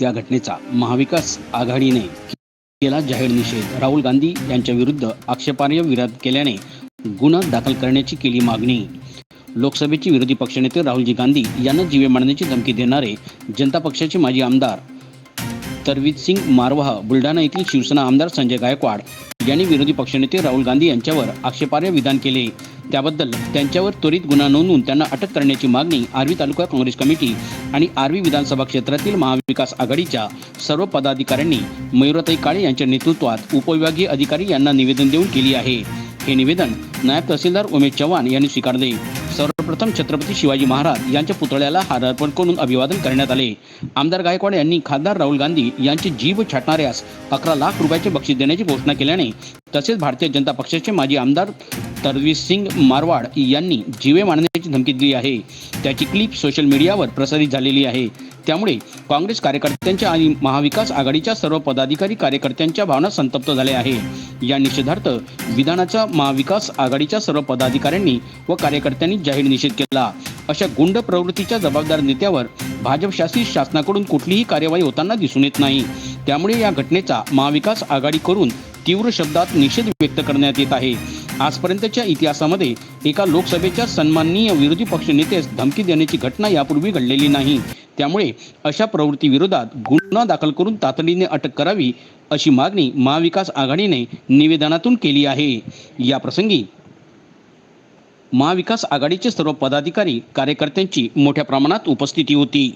त्या घटनेचा महाविकास आघाडीने केला जाहीर निषेध. राहुल गांधी यांच्या विरुद्ध आक्षेपार्ह विरोध केल्याने गुन्हा दाखल करण्याची केली मागणी. लोकसभेचे विरोधी पक्षनेते राहुलजी गांधी यांना जीवे मारण्याची धमकी देणारे जनता पक्षाचे माजी आमदार तरवीत सिंग मारवाह बुलढाणा येथील शिवसेना आमदार संजय गायकवाड यांनी विरोधी पक्षनेते राहुल गांधी यांच्यावर आक्षेपार्ह विधान केले. त्याबद्दल त्यांच्यावर त्वरित गुन्हा नोंदवून त्यांना अटक करण्याची मागणी आर्वी तालुका काँग्रेस कमिटी आणि आर्वी विधानसभा क्षेत्रातील महाविकास आघाडीच्या सर्व पदाधिकाऱ्यांनी मयुराताई काळे यांच्या नेतृत्वात उपविभागीय अधिकारी यांना निवेदन देऊन केली आहे. हे निवेदन नायब तहसीलदार उमेश चव्हाण यांनी स्वीकारले. सर्वप्रथम छत्रपती शिवाजी महाराज यांच्या पुतळ्याला हार अर्पण करून अभिवादन करण्यात आले. आमदार गायकवाड यांनी खासदार राहुल गांधी यांची जीभ छाटणाऱ्यास अकरा लाख रुपयाचे बक्षीस देण्याची घोषणा केल्याने तसेच भारतीय जनता पक्षाचे माजी आमदार तरवीर सिंग मारवाड यांनी जीवे मारण्याची धमकी दिली आहे. त्याची क्लिप सोशल मीडियावर प्रसारित झालेली आहे. त्यामुळे काँग्रेस कार्यकर्त्यांच्या आणि महाविकास आघाडीच्या सर्व पदाधिकारी कार्यकर्त्यांच्या भावना संतप्त झाल्या आहे या निषेधार्थ विधानाच्या महाविकास आघाडीच्या सर्व पदाधिकाऱ्यांनी व कार्यकर्त्यांनी जाहीर निषेध केला. अशा गुंड प्रवृत्तीच्या जबाबदार नेत्यावर भाजप शासित शासनाकडून कुठलीही कार्यवाही होताना दिसून येत नाही. त्यामुळे या घटनेचा महाविकास आघाडी करून तीव्र शब्दात निषेध व्यक्त करण्यात येत आहे. आजपर्यंतच्या इतिहासामध्ये एका लोकसभेच्या सन्माननीय विरोधी पक्ष नेत्यास धमकी देण्याची घटना यापूर्वी घडलेली नाही. त्यामुळे अशा प्रवृत्तीविरोधात गुन्हा दाखल करून तातडीने अटक करावी अशी मागणी महाविकास आघाडीने निवेदनातून केली आहे. या प्रसंगी महाविकास आघाडीचे सर्व पदाधिकारी कार्यकर्त्यांची मोठ्या प्रमाणात उपस्थिती होती.